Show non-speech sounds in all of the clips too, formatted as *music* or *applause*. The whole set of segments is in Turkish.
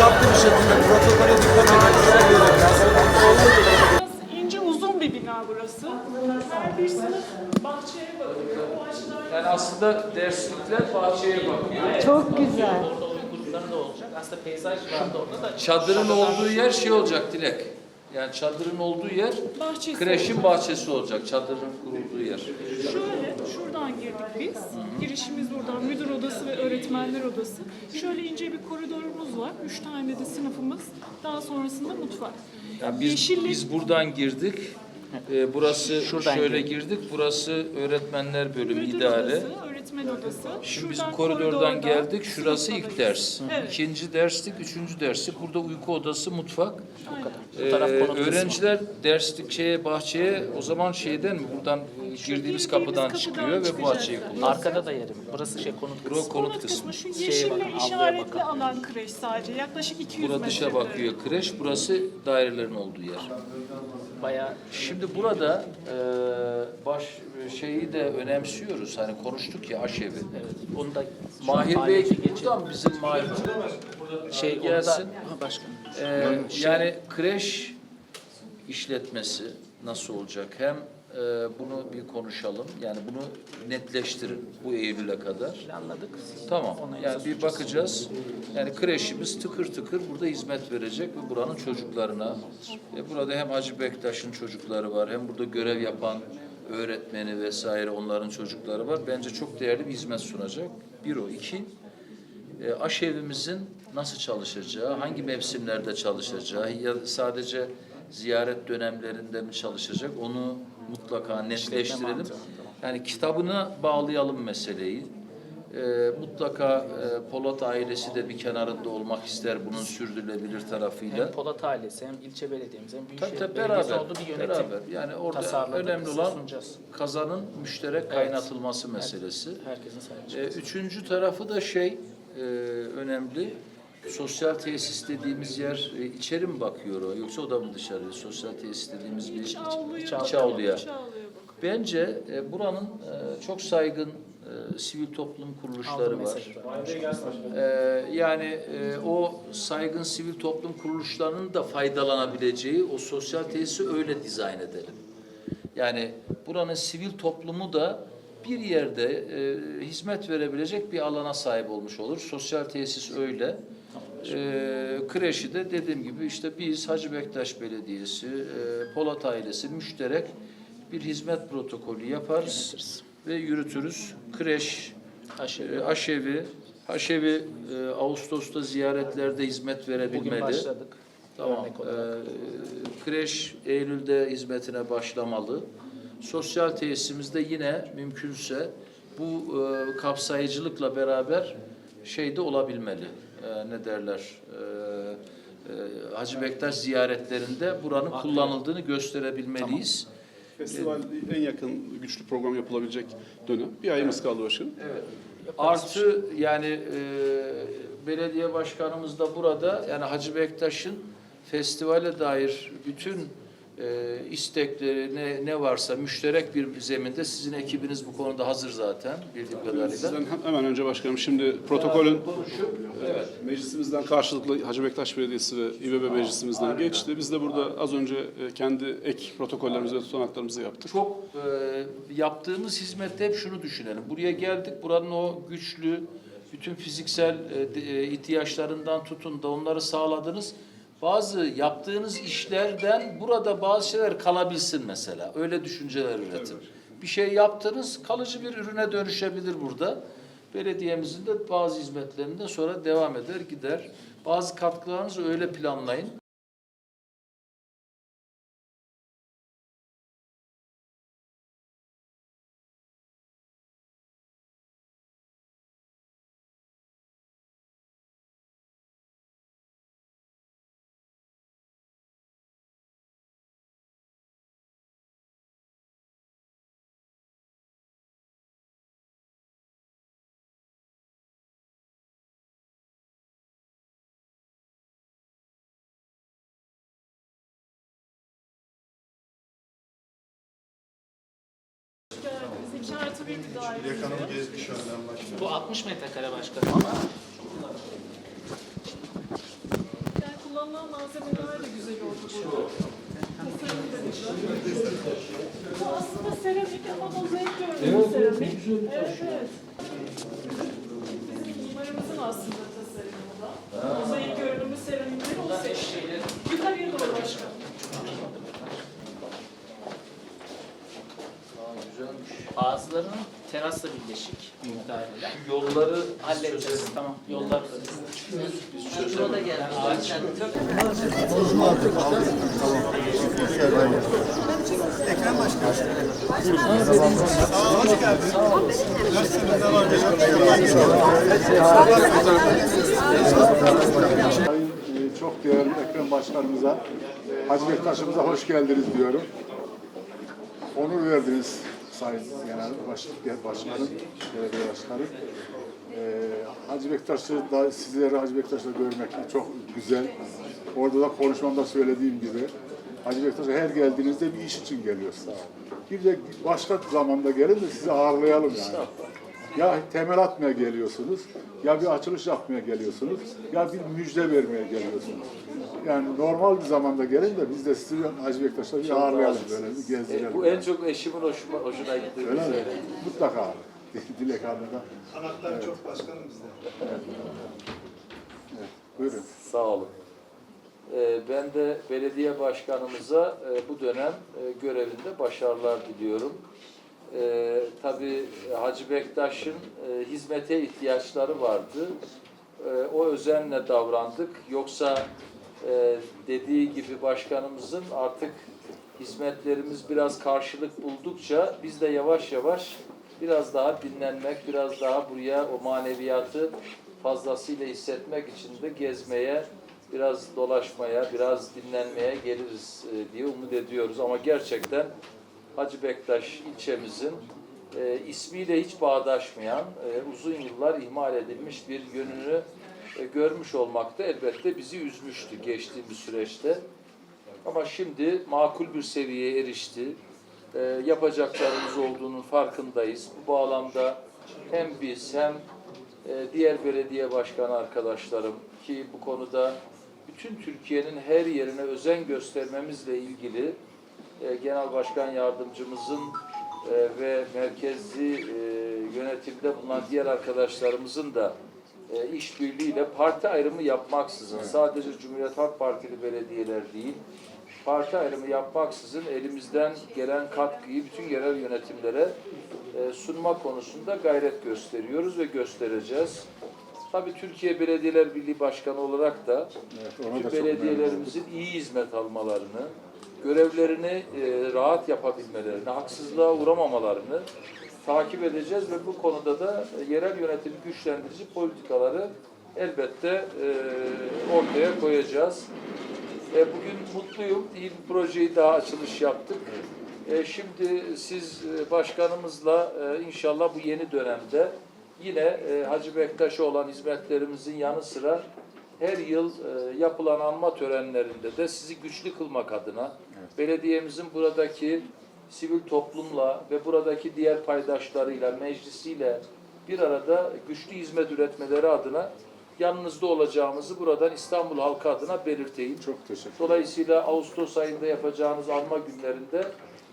dikkatli bir şekilde protokole dikkat görüyoruz. Biraz ince uzun bir bina burası. Her bir sınıf bahçeye bakıyor. Yani aslında derslikler bahçeye bakıyor. Çok güzel. Orada oyun grupları da olacak. Aslında peyzaj vardı orada da. Çadırın olduğu yer şey olacak Dilek. Yani çadırın olduğu yer bahçesi. kreşin bahçesi olacak. Çadırın kurulduğu yer. Şöyle, biz. Girişimiz buradan. Müdür odası ve öğretmenler odası. Şöyle ince bir koridorumuz var. Üç tane de sınıfımız. Daha sonrasında mutfak. Yani biz, Yeşillik- biz buradan girdik. Ee, burası Şuradan şöyle girdik. girdik. Burası öğretmenler bölümü Müdür idare. odası, öğretmen odası. Şimdi biz Şuradan koridordan geldik. Şurası sınıf ilk odası. ders. Evet. İkinci derslik, üçüncü derslik. Burada uyku odası, mutfak. Aynen. Bu taraf Ee, konut kısmı. öğrenciler derslik şeye bahçeye o zaman şeyden mi buradan e, girdiğimiz girdiğimiz kapıdan kapıdan çıkıyor ve bu çıkacak. bahçeyi kullanıyor. Arkada da yerim. Burası şey konut Bura kısmı. konut Konut kısmı. şu Şeye yeşille bakın, avluya işaretli bakan. alan kreş sadece. Yaklaşık 200 Burada metre. dışa bakıyor kreş. Burası dairelerin olduğu yer. Bayağı Şimdi burada e, baş şeyi de önemsiyoruz. Hani konuştuk ya aşevi. evet. Onu da Mahir Bey buradan bizim Mahir şey gelsin. Başkanım. Ee, yani kreş işletmesi nasıl olacak? Hem e, bunu bir konuşalım. Yani bunu netleştirin bu Eylül'e kadar. Anladık. Tamam. Yani bir bakacağız. Yani kreşimiz tıkır tıkır burada hizmet verecek ve buranın çocuklarına. E, burada hem Hacı Bektaş'ın çocukları var, hem burada görev yapan öğretmeni vesaire onların çocukları var. Bence çok değerli bir hizmet sunacak. Bir o. iki e, aşevimizin nasıl çalışacağı, hangi mevsimlerde çalışacağı, ya sadece ziyaret dönemlerinde mi çalışacak onu mutlaka netleştirelim. Yani kitabına bağlayalım meseleyi. E, mutlaka e, Polat ailesi de bir kenarında olmak ister bunun sürdürülebilir tarafıyla. Hem Polat ailesi hem ilçe belediyemiz hem Tabii Büyükşehir tabii Belediyesi beraber, olduğu bir yönetim. beraber. Yani orada önemli olan sunacağız. kazanın müşterek kaynatılması meselesi. Herkesin sahibi E, üçüncü tarafı da şey e, önemli. Sosyal tesis dediğimiz yer e, içeri mi bakıyor o yoksa o da mı dışarı? Sosyal tesis dediğimiz bir İç iç, avluya, iç avluya. iç avluya bakıyor. Bence e, buranın e, çok saygın e, sivil toplum kuruluşları Aldım var. mesajı. E, yani e, o saygın sivil toplum kuruluşlarının da faydalanabileceği o sosyal tesisi öyle dizayn edelim. Yani buranın sivil toplumu da bir yerde e, hizmet verebilecek bir alana sahip olmuş olur. Sosyal tesis öyle. E, kreşi de dediğim gibi işte biz Hacı Bektaş Belediyesi, e, Polat ailesi müşterek bir hizmet protokolü yaparız ve yürütürüz. Kreş, Aşevi. e, aşevi, haşevi e, Ağustos'ta ziyaretlerde hizmet verebilmeli. Bugün başladık. Tamam. Ee, kreş Eylül'de hizmetine başlamalı. Sosyal tesisimizde yine mümkünse bu e, kapsayıcılıkla beraber şeyde olabilmeli. E, ne derler? E, e, Hacı Bektaş ziyaretlerinde buranın kullanıldığını gösterebilmeliyiz. Festival en yakın güçlü program yapılabilecek dönem. Bir ayımız kaldı başkanım. Artı yani e, belediye başkanımız da burada yani Hacı Bektaş'ın festivale dair bütün e, istekleri ne, ne varsa müşterek bir zeminde sizin ekibiniz bu konuda hazır zaten bildiğim kadarıyla. Sizden hem- hemen önce başkanım şimdi protokolün konuşup evet. meclisimizden karşılıklı Hacı Bektaş Belediyesi ve İBB meclisimizden geçti. Biz de burada az önce e, kendi ek protokollerimizi ve tutanaklarımızı yaptık. Çok e, yaptığımız hizmette hep şunu düşünelim. Buraya geldik, buranın o güçlü, bütün fiziksel e, e, ihtiyaçlarından tutun da onları sağladınız. Bazı yaptığınız işlerden burada bazı şeyler kalabilsin mesela. Öyle düşünceler üretin. Bir şey yaptınız, kalıcı bir ürüne dönüşebilir burada. Belediyemizin de bazı hizmetlerinde sonra devam eder, gider. Bazı katkılarınızı öyle planlayın. İki artı bir bir daire. Yakanım gezmiş başlıyor. Bu 60 metrekare başkanım ama Yani kullanılan malzemeler de güzel oldu burada. Bu aslında seramik ama mozaik görünümlü seramik. Evet, evet. Daireler. Yolları Halledeceğiz. Tamam. Yollar Sayın e, çok değerli Ekrem Başkanımıza, Hacı Bektaş'ımıza hoş geldiniz diyorum. Onur verdiniz Sayın Genel Baş, Başkanım, Belediye Başkanı. Ee, Hacı Bektaş'ı da sizleri Hacı Bektaş'la görmek çok güzel. Orada da konuşmamda söylediğim gibi Hacı Bektaş'a her geldiğinizde bir iş için geliyorsunuz. Bir de başka zamanda gelin de sizi ağırlayalım yani. Ya temel atmaya geliyorsunuz, ya bir açılış yapmaya geliyorsunuz, ya bir müjde vermeye geliyorsunuz. Yani normal bir zamanda gelin de biz de sizi Hacı Bektaş'la bir ağırlayalım böyle bir gezdirelim. Bu en çok eşimin hoşuma, hoşuna gitti. Öyle mi? Mutlaka. *laughs* Dilek Hanım'da. Anahtar çok başkanım bizde. Buyurun. Sağ olun. Ee, ben de belediye başkanımıza e, bu dönem e, görevinde başarılar diliyorum. Ee, tabii Hacı Bektaş'ın e, hizmete ihtiyaçları vardı. E, o özenle davrandık. Yoksa e, dediği gibi başkanımızın artık hizmetlerimiz biraz karşılık buldukça biz de yavaş yavaş biraz daha dinlenmek, biraz daha buraya o maneviyatı fazlasıyla hissetmek için de gezmeye, biraz dolaşmaya, biraz dinlenmeye geliriz e, diye umut ediyoruz. Ama gerçekten Hacı Bektaş ilçemizin e, ismiyle hiç bağdaşmayan, e, uzun yıllar ihmal edilmiş bir yönünü e, görmüş olmak da elbette bizi üzmüştü geçtiğimiz süreçte. Ama şimdi makul bir seviyeye erişti. E, yapacaklarımız olduğunun farkındayız. Bu bağlamda hem biz hem e, diğer belediye başkanı arkadaşlarım ki bu konuda bütün Türkiye'nin her yerine özen göstermemizle ilgili e, Genel Başkan Yardımcımızın e, ve merkezi e, yönetimde bulunan diğer arkadaşlarımızın da e, işbirliğiyle parti ayrımı yapmaksızın sadece Cumhuriyet Halk Partili belediyeler değil parti ayrımı yapmaksızın elimizden gelen katkıyı bütün yerel yönetimlere e, sunma konusunda gayret gösteriyoruz ve göstereceğiz. Tabii Türkiye Belediyeler Birliği Başkanı olarak da Evet, memnunum. belediyelerimizin iyi hizmet almalarını, görevlerini e, rahat yapabilmelerini, haksızlığa uğramamalarını takip edeceğiz ve bu konuda da yerel yönetimi güçlendirici politikaları elbette e, ortaya koyacağız. E, bugün mutluyum. İyi bir projeyi daha açılış yaptık. E, şimdi siz e, başkanımızla e, inşallah bu yeni dönemde yine e, Hacı Bektaş'a olan hizmetlerimizin yanı sıra her yıl e, yapılan anma törenlerinde de sizi güçlü kılmak adına belediyemizin buradaki sivil toplumla ve buradaki diğer paydaşlarıyla, meclisiyle bir arada güçlü hizmet üretmeleri adına yanınızda olacağımızı buradan İstanbul halkı adına belirteyim. Çok teşekkür ederim. Dolayısıyla Ağustos ayında yapacağınız anma günlerinde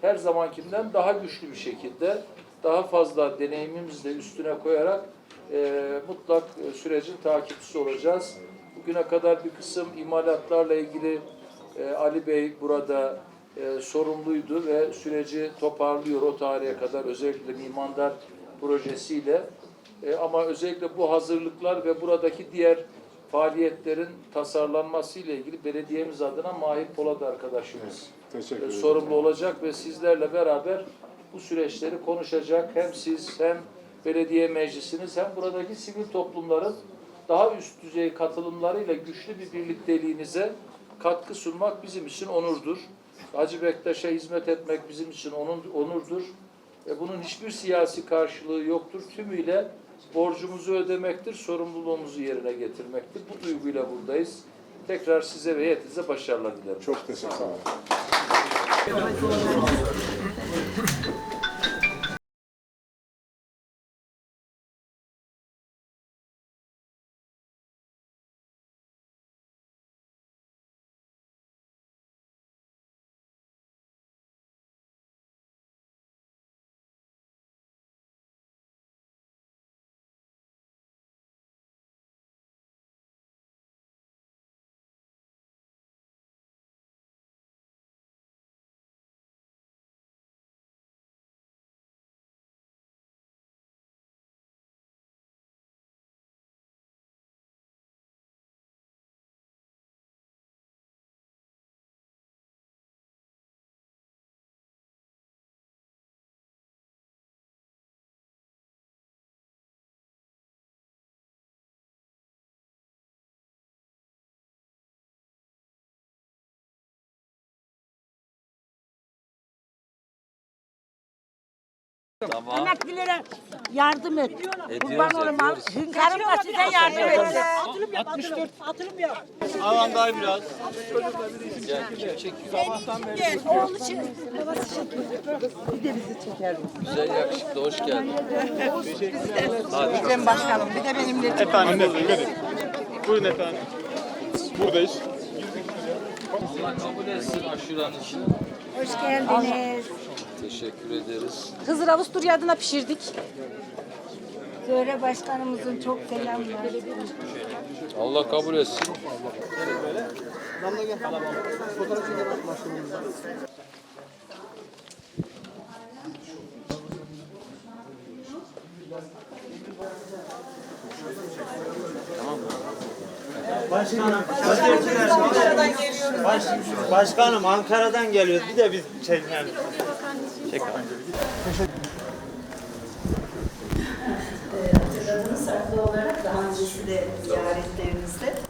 her zamankinden daha güçlü bir şekilde daha fazla deneyimimizi de üstüne koyarak e, mutlak e, sürecin takipçisi olacağız. Bugüne kadar bir kısım imalatlarla ilgili e, Ali Bey burada e, sorumluydu ve süreci toparlıyor o tarihe kadar özellikle Mimandar projesiyle. E, ama özellikle bu hazırlıklar ve buradaki diğer faaliyetlerin tasarlanması ile ilgili belediyemiz adına Mahir Polat arkadaşımız Teşekkür e, sorumlu olacak ve sizlerle beraber bu süreçleri konuşacak. Hem siz hem belediye meclisiniz hem buradaki sivil toplumların daha üst düzey katılımlarıyla güçlü bir birlikteliğinize katkı sunmak bizim için onurdur. Hacı Bektaş'a hizmet etmek bizim için onur- onurdur. E, bunun hiçbir siyasi karşılığı yoktur. Tümüyle borcumuzu ödemektir, sorumluluğumuzu yerine getirmektir. Bu duyguyla buradayız. Tekrar size ve heyetinize başarılar dilerim. Çok teşekkür ederim. Tamam. Emeklilere yardım et. Kurban olayım. Hünkârım da size yardım etsin. Alan daha biraz. Gel, kim çekiyor? Oğlu çek. Babası çekiyor. Bir de bizi çeker. Güzel yakışıklı, hoş geldin. Ekrem Başkanım bir de benimle Efendim. Buyurun efendim. Buradayız. Allah kabul etsin aşuranızı. Hoş geldiniz. Teşekkür ederiz. Hızır Avusturya adına pişirdik. Zöhre Başkanımızın çok selamlar. Allah kabul etsin. Başkanım. Baş, başkanım Ankara'dan geliyoruz. Bir de biz çekelim. hatırladınız haklı olarak daha öncesi de ziyaretlerinizde.